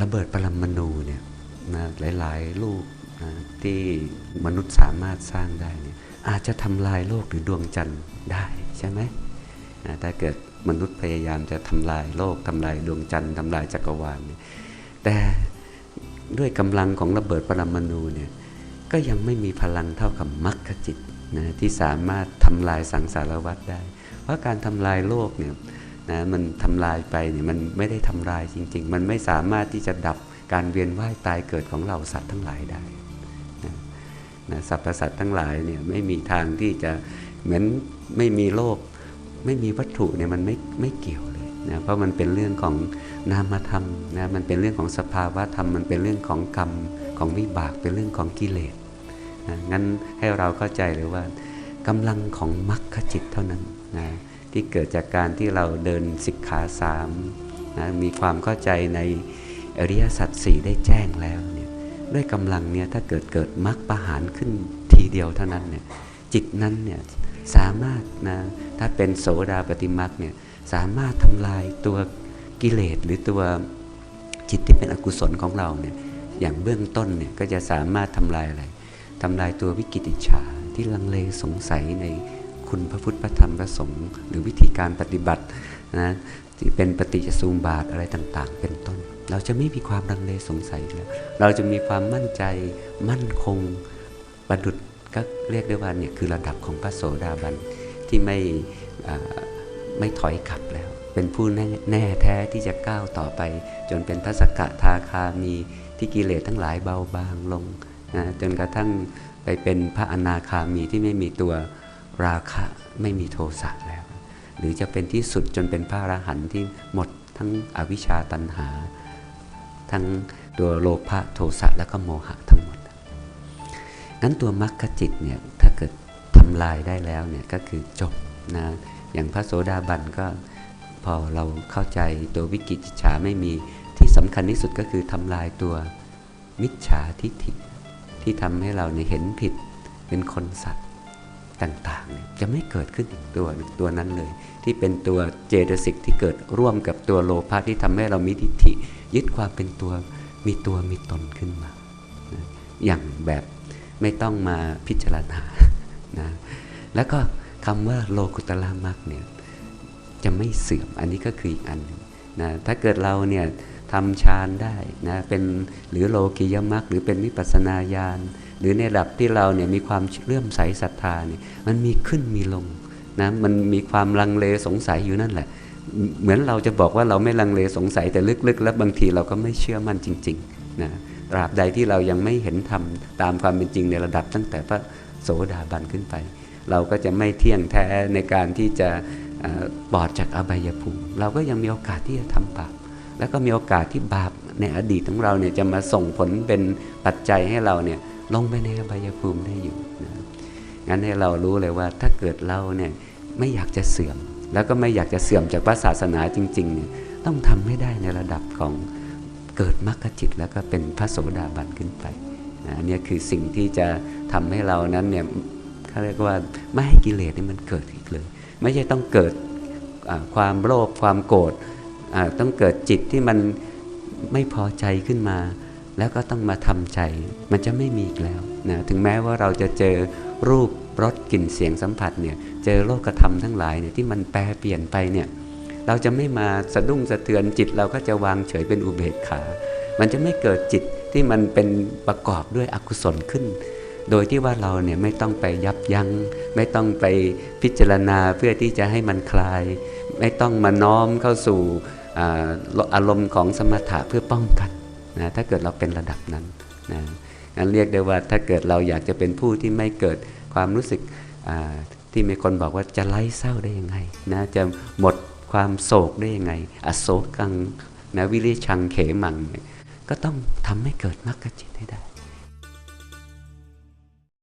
ระเบิดปรมาณูเนี่ยนะหลายๆ ลูกนะที่มนุษย์สามารถสร้างได้เนี่ยอาจจะทำลายโลกหรือดวงจันทร์ได้ใช่ไหมนะถ้าเกิดมนุษย์พยายามจะทำลายโลกทำลายดวงจันทร์ทำลายจักรวาลเนี่ยแต่ด้วยกำลังของระเบิดปรมาณูเนี่ยก็ยังไม่มีพลังเท่ากับมรรคจิตนะที่สามารถทำลายสังสารวัฏได้ เพราะการทำลายโลกเนี่ย นะมันทำลายไปเนี่ยมันไม่ได้ทำลายจริง ๆ มันไม่สามารถที่จะดับการเวียนว่ายตายเกิดของเราสัตว์ทั้งหลายได้นะนะสรรพสัตว์ทั้งหลายเนี่ยไม่มีทางที่จะเหมือนไม่มีโลก ไม่มีวัตถุเนี่ยมันไม่ไม่เกี่ยวเลยนะเพราะมันเป็นเรื่องของนามธรรมนะมันเป็นเรื่องของสภาวะธรรมมันเป็นเรื่องของกรรมของวิบากเป็นเรื่องของกิเลสนะงั้นให้เราเข้าใจเลยว่ากำลังของมรรคจิตเท่านั้นนะ ที่เกิดจากการที่เราเดินสิกขาสามนะมีความเข้าใจในอริยสัจสี่ได้แจ้งแล้วเนี่ยด้วยกำลังเนี่ยถ้าเกิดเกิดมรรคประหารขึ้นทีเดียวเท่านั้นเนี่ยจิตนั้นเนี่ยสามารถนะถ้าเป็นโสดาปฏิมรรคเนี่ยสามารถทำลายตัวกิเลสหรือตัวจิตที่เป็นอกุศลของเราเนี่ยอย่างเบื้องต้นเนี่ยก็จะสามารถทำลายอะไรทำลายตัววิกิติจฉาที่ลังเลสงสัยใน คุณพระพุทธพระธรรมพระสงฆ์หรือวิธีการปฏิบัตินะที่เป็นปฏิจจสมบาทอะไรต่าง ๆ เป็นต้น เราจะไม่มีความลังเลสงสัยแล้วเราจะมีความมั่นใจมั่นคงประดุดก็เรียกได้ว่าเนี่ยคือระดับของพระโสดาบันที่ไม่ไม่ถอยกลับแล้ว เป็นผู้แน่แน่แท้ที่จะก้าวต่อไป จนเป็นพระสกทาคามีที่กิเลสทั้งหลายเบาบางลงนะจนกระทั่งไปเป็นพระอนาคามีที่ไม่มีตัว ราคะไม่มีโทสะแล้ว หรือจะเป็นที่สุดจนเป็นพระอรหันต์ที่หมดทั้งอวิชชาตันหา ทั้งตัวโลภะโทสะและก็โมหะทั้งหมดงั้นตัวมรรคจิตเนี่ยถ้าเกิดทำลายได้แล้วเนี่ยก็คือจบนะอย่างพระโสดาบันก็พอเราเข้าใจตัววิกิจฉาไม่มีที่สำคัญที่สุดก็คือทำลายตัวมิจฉาทิฏฐิที่ทำให้เราเนี่ยเห็นผิดเป็นคนสัตว์ ต่างๆ จะไม่เกิดขึ้นอีกตัวตัวนั้นเลย ที่เป็นตัวเจตสิกที่เกิดร่วมกับตัวโลภะที่ทำให้เรามีทิฏฐิยึดความเป็นตัวมีตัวมีตนขึ้นมา อย่างแบบไม่ต้องมาพิจารณานะแล้วก็คำว่าโลกุตละมักเนี่ยจะไม่เสื่อมอันนี้ก็คืออีกอันหนึ่งนะถ้าเกิดเราเนี่ยทำฌานได้นะเป็นหรือโลกิยมักหรือเป็นวิปัสสนาญาณ หรือในระดับที่เราเนี่ยมีความเลื่อมใสศรัทธาเนี่ยมันมีขึ้นมีลงนะมันมีความลังเลสงสัยอยู่นั่นแหละ เหมือนเราจะบอกว่าเราไม่ลังเลสงสัยแต่ลึกๆ แล้วบางทีเราก็ไม่เชื่อมั่นจริงๆนะตราบใดที่เรายังไม่เห็นธรรมตามความเป็นจริงในระดับตั้งแต่พระโสดาบันขึ้นไป เราก็จะไม่เที่ยงแท้ในการที่จะอปลอดจากอบายภูมิ เราก็ยังมีโอกาสที่จะทำบาปแล้วก็มีโอกาสที่บาปในอดีตของเราเนี่ยจะมาส่งผลเป็นปัจจัยให้เราเนี่ย ลงไปในอบายภูมิได้อยู่นะงั้นให้เรารู้เลยว่าถ้าเกิดเราเนี่ยไม่อยากจะเสื่อม แล้วก็ไม่อยากจะเสื่อมจากพระศาสนาจริงๆเนี่ยต้องทำให้ได้ในระดับของเกิดมรรคจิตแล้วก็เป็นพระโสดาบันขึ้นไปนะอันนี้คือสิ่งที่จะทำให้เรานั้นเนี่ยเขาเรียกว่าไม่ให้กิเลสนี่มันเกิดอีกเลย ไม่ใช่ต้องเกิดความโลภความโกรธต้องเกิดจิตที่มันไม่พอใจขึ้นมา แล้วก็ต้องมาทำใจ มันจะไม่มีอีกแล้วนะถึงแม้ว่าเราจะเจอรูปรสกลิ่นเสียงสัมผัสเนี่ยเจอโลกธรรมทั้งหลายเนี่ยที่มันแปรเปลี่ยนไปเนี่ยเราจะไม่มาสะดุ้งสะเทือนจิตเราก็จะวางเฉยเป็นอุเบกขา มันจะไม่เกิดจิตที่มันเป็นประกอบด้วยอกุศลขึ้น โดยที่ว่าเราเนี่ยไม่ต้องไปยับยัง้ง ไม่ต้องไปพิจารณาเพื่อที่จะให้มันคลาย ไม่ต้องมาน้อมเข้าสู่อารมณ์ของสมถะเพื่อป้องกัน นะถ้าเกิดเราเป็นระดับนั้นนะงั้นเรียกได้ว่าถ้าเกิดเราอยากจะเป็นผู้ที่ไม่เกิดความรู้สึกที่มีคนบอกว่าจะไล่เศร้าได้ยังไงนะจะหมดความโศกได้ยังไง อโศกังนะวิริชังเขมัง ก็ต้องทำให้เกิดมรรคจิตให้ได้